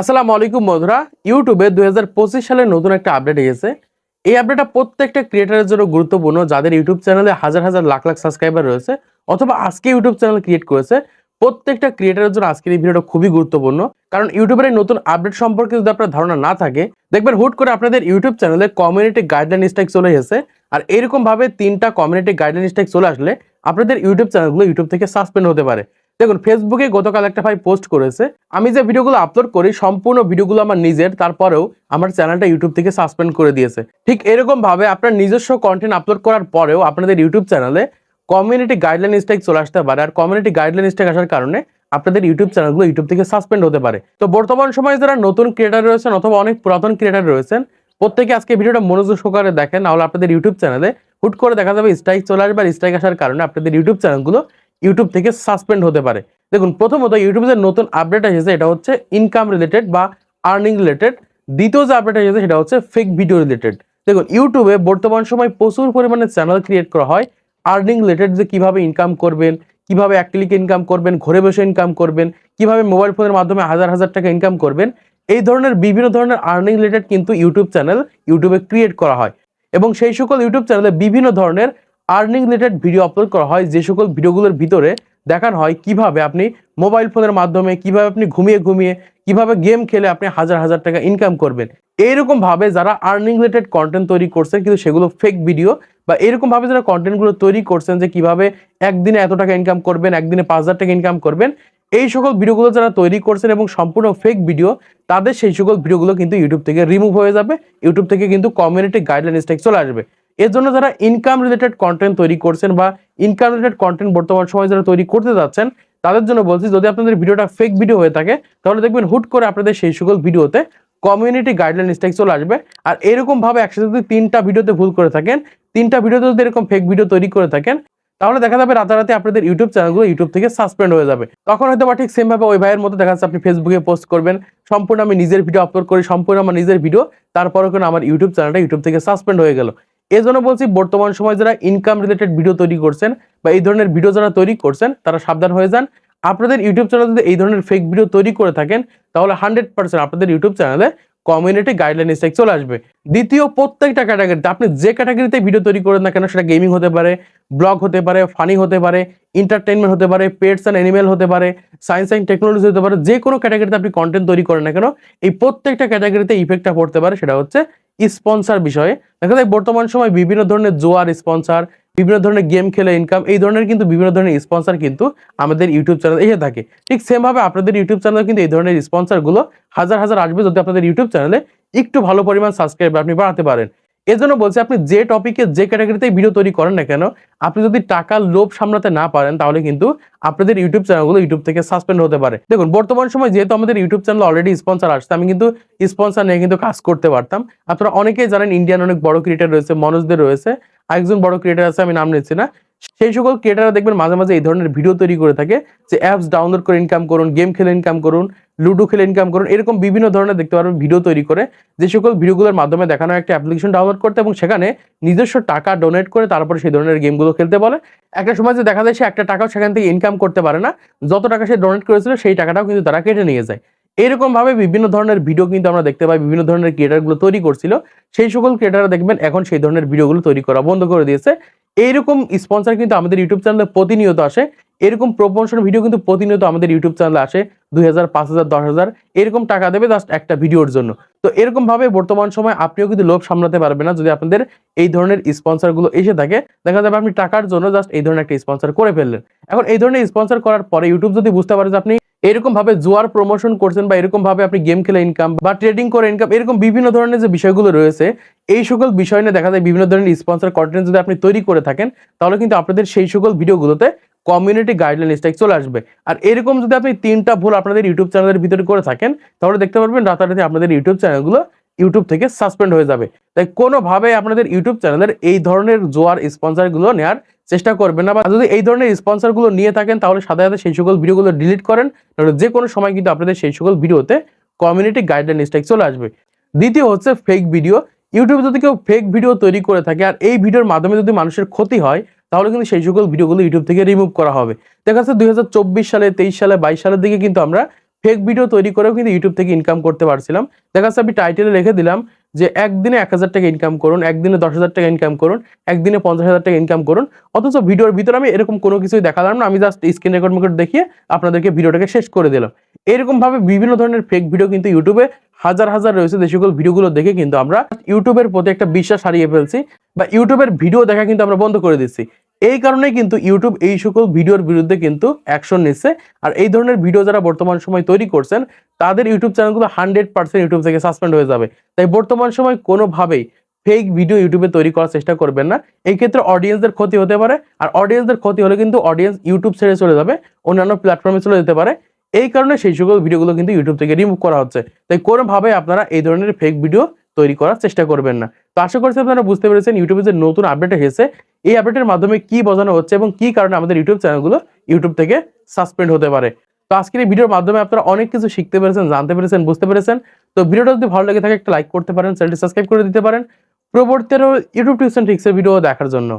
আসসালামু আলাইকুম বন্ধুরা, ইউটিউবে দুই সালের নতুন একটা আপডেট এসেছে। এই আপডেটটা প্রত্যেকটা ক্রিয়েটারের জন্য গুরুত্বপূর্ণ, যাদের ইউটিউব চ্যানেলে হাজার হাজার লাখ লাখ সাবস্ক্রাইবার রয়েছে, অথবা আজকে ইউটিউব চ্যানেল ক্রিয়েট করেছে, প্রত্যেকটা ক্রিয়েটারের জন্য আজকের এই ভিডিওটা খুবই গুরুত্বপূর্ণ। কারণ ইউটিউবের নতুন আপডেট সম্পর্কে যদি আপনার ধারণা না থাকে, দেখবেন হুট করে আপনাদের ইউটিউব চ্যানেলে কমিউনিটি গাইডলাইন স্ট্রাইক চলে এসেছে, আর এরকমভাবে তিনটা কমিউনিটি গাইডলাইন স্ট্রাইক চলে আসলে আপনাদের ইউটিউব চ্যানেলগুলো ইউটিউব থেকে সাসপেন্ড হতে পারে। দেখুন ফেসবুকে গতকাল একটা ভাই পোস্ট করেছে, আমি যে ভিডিওগুলো আপলোড করি, সম্পূর্ণ ভিডিওগুলো আমার নিজের, তারপরেও আমার চ্যানেলটা ইউটিউব থেকে সাসপেন্ড করে দিয়েছে। ঠিক এরকম ভাবে আপনার নিজস্ব কন্টেন্ট আপলোড করার পরেও আপনাদের ইউটিউব চ্যানেলে কমিউনিটি গাইডলাইন স্ট্রাইক চলে আসতে পারে। আর কমিউনিটি গাইডলাইন স্ট্রাইক আসার কারণে আপনাদের ইউটিউব চ্যানেলগুলো ইউটিউব থেকে সাসপেন্ড হতে পারে। তো বর্তমান সময়ে যারা নতুন ক্রিয়েটার রয়েছেন অথবা অনেক পুরাতন ক্রিয়েটার রয়েছেন, প্রত্যেকে আজকে ভিডিওটা মনোযোগ সহকারে দেখেন, নাহলে আপনাদের ইউটিউব চ্যানেলে হুট করে দেখা যাবে স্ট্রাইক চলে আসবে। আর স্ট্রাইক আসার কারণে আপনাদের ইউটিউব চ্যানেলগুলো ইউটিউব থেকে সাসপেন্ড হতে পারে। দেখুন, প্রথমত ইউটিউবে যে নতুন আপডেট এসেছে, এটা হচ্ছে ইনকাম রিলেটেড বা আর্নিং রিলেটেড দ্বিতীয় যে আপডেট এসেছে, সেটা হচ্ছে ফেক ভিডিও রিলেটেড দেখুন ইউটিউবে বর্তমান সময় প্রচুর পরিমাণে চ্যানেল ক্রিয়েট করা হয়। আর্নিং রিলেটেড যে কীভাবে ইনকাম করবেন, কীভাবে এক ক্লিকে ইনকাম করবেন, ঘরে বসে ইনকাম করবেন, কীভাবে মোবাইল ফোনের মাধ্যমে হাজার হাজার টাকা ইনকাম করবেন, এই ধরনের বিভিন্ন ধরনের আর্নিং রিলেটেড কিন্তু ইউটিউব চ্যানেল ইউটিউবে ক্রিয়েট করা হয়। এবং সেই সকল ইউটিউব চ্যানেলে বিভিন্ন ধরনের আর্নিং রিলেটেড ভিডিও আপলোড করা হয়, যে সকল ভিডিওগুলোর ভিতরে দেখানো হয় কীভাবে আপনি মোবাইল ফোনের মাধ্যমে, কীভাবে আপনি ঘুমিয়ে ঘুমিয়ে, কীভাবে গেম খেলে আপনি হাজার হাজার টাকা ইনকাম করবেন। এইরকম ভাবে যারা আর্নিং রিলেটেড কন্টেন্ট তৈরি করছেন, কিন্তু সেগুলো ফেক ভিডিও বা এরকম ভাবে যারা কন্টেন্টগুলো তৈরি করছেন, যে কীভাবে একদিনে এত টাকা ইনকাম করবেন, একদিনে পাঁচ হাজার টাকা ইনকাম করবেন, এই সকল ভিডিওগুলো যারা তৈরি করছেন এবং সম্পূর্ণ ফেক ভিডিও তাদের সেই সকল ভিডিওগুলো কিন্তু ইউটিউব থেকে রিমুভ হয়ে যাবে ইউটিউব থেকে কিন্তু কমিউনিটি গাইডলাইন স্ট্রাইক চলে আসবে। এর জন্য যারা ইনকাম রিলেটেড কন্টেন্ট তৈরি করছেন বা ইনকাম রিলেটেড কন্টেন্ট বর্তমান সময় যারা তৈরি করতে যাচ্ছেন, তাদের জন্য বলছি, যদি আপনাদের ভিডিওটা ফেক ভিডিও হয়ে থাকে, তাহলে দেখবেন হুট করে আপনাদের সেই সকল ভিডিওতে কমিউনিটি গাইডলাইন স্ট্রাইক চলে আসবে। আর এরকম ভাবে একসাথে যদি তিনটা ভিডিওতে ভুল করে থাকেন, তিনটা ভিডিওতে যদি এরকম ফেক ভিডিও তৈরি করে থাকেন, তাহলে দেখা যাবে রাতারাতি আপনাদের ইউটিউব চ্যানেলগুলো ইউটিউব থেকে সাসপেন্ড হয়ে যাবে। তখন হয়তো বা ঠিক সেম ভাবে ওই ভাইয়ের মতো দেখা যাচ্ছে আপনি ফেসবুকে পোস্ট করবেন, সম্পূর্ণ আমি নিজের ভিডিও আপলোড করি, সম্পূর্ণ আমার নিজের ভিডিও তারপরে কোনো আমার ইউটিউব চ্যানেলটা ইউটিউব থেকে সাসপেন্ড হয়ে গেল। এই জন্য বলছি, বর্তমান সময় যারা ইনকাম রিলেটেড ভিডিও তৈরি করছেন বা এই ধরনের ভিডিও যারা তৈরি করছেন, তারা সাবধান হয়ে যান। আপনাদের ইউটিউব চ্যানেল যদি এই ধরনের ফেক ভিডিও তৈরি করে থাকেন, তাহলে হান্ড্রেড পার্সেন্ট আপনাদের ইউটিউব চ্যানেলে কমিউনিটি গাইডলাইন স্ট্রাইক চলে আসবে। দ্বিতীয়, প্রত্যেকটা ক্যাটাগরিতে আপনি যে ক্যাটাগরিতে ভিডিও তৈরি করেন না কেন, সেটা গেমিং হতে পারে ব্লগ হতে পারে ফানি হতে পারে এন্টারটেনমেন্ট হতে পারে পেটস অ্যান্ড অ্যানিমেল হতে পারে সায়েন্স অ্যান্ড টেকনোলজি হতে পারে, যে কোনো ক্যাটাগরিতে আপনি কন্টেন্ট তৈরি করেন না কেন, এই প্রত্যেকটা ক্যাটাগরিতে ইফেক্টটা পড়তে পারে, সেটা হচ্ছে স্পন্সার বিষয়ে। দেখা যায় বর্তমান সময় বিভিন্ন ধরনের জোয়ার স্পন্সার বিভিন্ন ধরনের গেম খেলে ইনকাম এই ধরনের কিন্তু বিভিন্ন ধরনের স্পন্সার কিন্তু আমাদের ইউটিউব চ্যানেল এসে থাকে। ঠিক সেমভাবে আপনাদের ইউটিউব চ্যানেল কিন্তু এই ধরনের স্পন্সারগুলো হাজার হাজার আসবে যদি আপনাদের ইউটিউব চ্যানেলে একটু ভালো পরিমাণ সাবস্ক্রাইব আপনি বাড়াতে পারেন। এজন্য বলছি, আপনি যে টপিকে যে ক্যাটাগরিতে ভিডিও তৈরি করেন না কেন, আপনি যদি টাকার লোভ সামলাতে না পারেন, তাহলে কিন্তু আপনাদের ইউটিউব চ্যানেলগুলো ইউটিউব থেকে সাসপেন্ড হতে পারে। দেখুন, বর্তমান সময় যেহেতু আমাদের ইউটিউব চ্যানেল অলরেডি স্পন্সার আসছে, আমি কিন্তু স্পন্সার নিয়ে কিন্তু কাজ করতে পারতাম। আপনারা অনেকেই জানেন ইন্ডিয়ান অনেক বড় ক্রিয়েটার রয়েছে, মনোজদের রয়েছে, আরেকজন বড় ক্রিয়েটার আছে, আমি নাম নিচ্ছি না। সেই সকল ক্রিয়েটাররা দেখবেন মাঝে মাঝে এই ধরনের ভিডিও তৈরি করে থাকে যে অ্যাপস ডাউনলোড করে ইনকাম করুন গেম খেলে ইনকাম করুন লুডো খেলে ইনকাম করুন, এরকম বিভিন্ন ধরনের দেখতে পারবেন ভিডিও তৈরি করে যে সকল ভিডিওগুলোর মাধ্যমে দেখানো একটা অ্যাপ্লিকেশন ডাউনলোড করতে এবং সেখানে নিজস্ব টাকা ডোনেট করে তারপরে সেই ধরনের গেমগুলো খেলতে বলে। একটা সময় যে দেখা যায় সে একটা টাকাও সেখান থেকে ইনকাম করতে পারে না, যত টাকা সে ডোনেট করেছিল সেই টাকাটাও কিন্তু তারা কেটে নিয়ে যায়। এরকম ভাবে বিভিন্ন ধরনের ভিডিও কিন্তু আমরা দেখতে পাই, বিভিন্ন ধরনের ক্রিয়েটারগুলো তৈরি করছিল। সেই সকল ক্রিয়েটাররা দেখবেন এখন সেই ধরনের ভিডিওগুলো তৈরি করা বন্ধ করে দিয়েছে। এইরকম স্পন্সর কিন্তু আমাদের ইউটিউব চ্যানেলে প্রতিনিয়ত আসে। এরকম প্রমোশন ভিডিও কিন্তু প্রতিনিয়ত আমাদের ইউটিউব চ্যানেলে আসে। দুই হাজার, পাঁচ হাজার, দশ হাজার, এরকম টাকা দেবে জাস্ট একটা ভিডিওর জন্য। তো এরকম ভাবে বর্তমান সময় আপনিও কিন্তু লোভ সামলাতে পারবেন না যদি আপনাদের এই ধরনের স্পন্সরগুলো এসে থাকে। দেখা যাবে আপনি টাকার জন্য জাস্ট এই ধরনের একটা স্পন্সর করে ফেললেন। এখন এই ধরনের স্পন্সর করার পরে ইউটিউব যদি বুঝতে পারে যে আপনি এরকম ভাবে জুয়ার প্রমোশন করছেন বা এরকম ভাবে আপনি গেম খেলে ইনকাম বা ট্রেডিং করে ইনকাম এরকম বিভিন্ন ধরনের যে বিষয়গুলো রয়েছে, এই সকল বিষয় নিয়ে দেখা যায় বিভিন্ন ধরনের স্পন্সর কন্টেন্ট যদি আপনি তৈরি করে থাকেন, তাহলে কিন্তু আপনাদের সেই সকল ভিডিওগুলোতে কমিউনিটি গাইডলাইন স্ট্রাইক চলে আসবে। আর এরকম যদি আপনি তিনটা ভুল আপনাদের ইউটিউব চ্যানেলের ভিতরে করে থাকেন, তাহলে দেখতে পারবেন রাতারাতি আপনাদের ইউটিউব চ্যানেলগুলো ইউটিউব থেকে সাসপেন্ড হয়ে যাবে। তাই কোনোভাবে আপনাদের ইউটিউব চ্যানেলের এই ধরনের জোয়ার স্পন্সরগুলো নেওয়ার চেষ্টা করবেন না, বা যদি এই ধরনের স্পন্সরগুলো নিয়ে থাকেন, তাহলে সাথে সাথে সেই সকল ভিডিওগুলো ডিলিট করেন, নাহলে যে কোনো সময় কিন্তু আপনাদের সেই সকল ভিডিওতে কমিউনিটি গাইডলাইন স্ট্রাইক চলে আসবে। দ্বিতীয় হচ্ছে ফেক ভিডিও ইউটিউবে যদি কেউ ফেক ভিডিও তৈরি করে থাকে, আর এই ভিডিওর মাধ্যমে যদি মানুষের ক্ষতি হয়, তাহলে কিন্তু সেই সকল ভিডিওগুলো ইউটিউব থেকে রিমুভ করা হবে। দেখা যাচ্ছে দুই হাজার চব্বিশ সালে, তেইশ সালে, বাইশ সালের দিকে কিন্তু আমরা ফেক ভিডিও তৈরি করেও কিন্তু ইউটিউব থেকে ইনকাম করতে পারছিলাম। দেখা যাচ্ছে আমি টাইটেলে রেখে দিলাম যে একদিনে এক হাজার টাকা ইনকাম করুন, একদিনে দশ হাজার টাকা ইনকাম করুন, একদিনে পঞ্চাশ হাজার টাকা ইনকাম করুন। অথচ ভিডিওর ভিতরে আমি এরকম কোনো কিছুই দেখালাম না, আমি জাস্ট স্ক্রিন রেকর্ড মেকর্ড দেখিয়ে আপনাদেরকে ভিডিওটাকে শেষ করে দিলাম। এরকমভাবে বিভিন্ন ধরনের ফেক ভিডিও কিন্তু ইউটিউবে হাজার হাজার রয়েছে, যে সকল ভিডিওগুলো দেখে কিন্তু আমরা ইউটিউবের প্রতি একটা বিশ্বাস হারিয়ে ফেলছি বা ইউটিউবের ভিডিও দেখা কিন্তু আমরা বন্ধ করে দিচ্ছি। এই কারণেই কিন্তু ইউটিউব এই সকল ভিডিওর বিরুদ্ধে কিন্তু অ্যাকশন নিচ্ছে। আর এই ধরনের ভিডিও যারা বর্তমান সময় তৈরি করছেন, তাদের ইউটিউব চ্যানেলগুলো হান্ড্রেড পার্সেন্ট ইউটিউব থেকে সাসপেন্ড হয়ে যাবে। তাই বর্তমান সময় কোনোভাবেই ফেক ভিডিও ইউটিউবে তৈরি করার চেষ্টা করবেন না। এই ক্ষেত্রে অডিয়েন্সদের ক্ষতি হতে পারে, আর অডিয়েন্সদের ক্ষতি হলে কিন্তু অডিয়েন্স ইউটিউব ছেড়ে চলে যাবে, অন্যান্য প্ল্যাটফর্মে চলে যেতে পারে। এই কারণে সেই সকল ভিডিওগুলো কিন্তু ইউটিউব থেকে রিমুভ করা হচ্ছে। তাই কোনোভাবে আপনারা এই ধরনের ফেক ভিডিও তৈরি করার চেষ্টা করবেন না। তো আশা করছি আপনারা বুঝতে পেরেছেন ইউটিউবে যে নতুন আপডেট এসেছে, এই আপডেটের মাধ্যমে কি বোঝানো হচ্ছে এবং কি কারণে আমাদের ইউটিউব চ্যানেলগুলো ইউটিউব থেকে সাসপেন্ড হতে পারে। তো আজকের এই ভিডিওর মাধ্যমে আপনারা অনেক কিছু শিখতে পেরেছেন, জানতে পেরেছেন, বুঝতে পেরেছেন। তো ভিডিওটা যদি ভালো লেগে থাকে, একটা লাইক করতে পারেন চ্যানেলটি সাবস্ক্রাইব করে দিতে পারেন। পরবর্তী আরও ইউটিউব টিউশন ঠিকসের ভিডিও দেখার জন্য।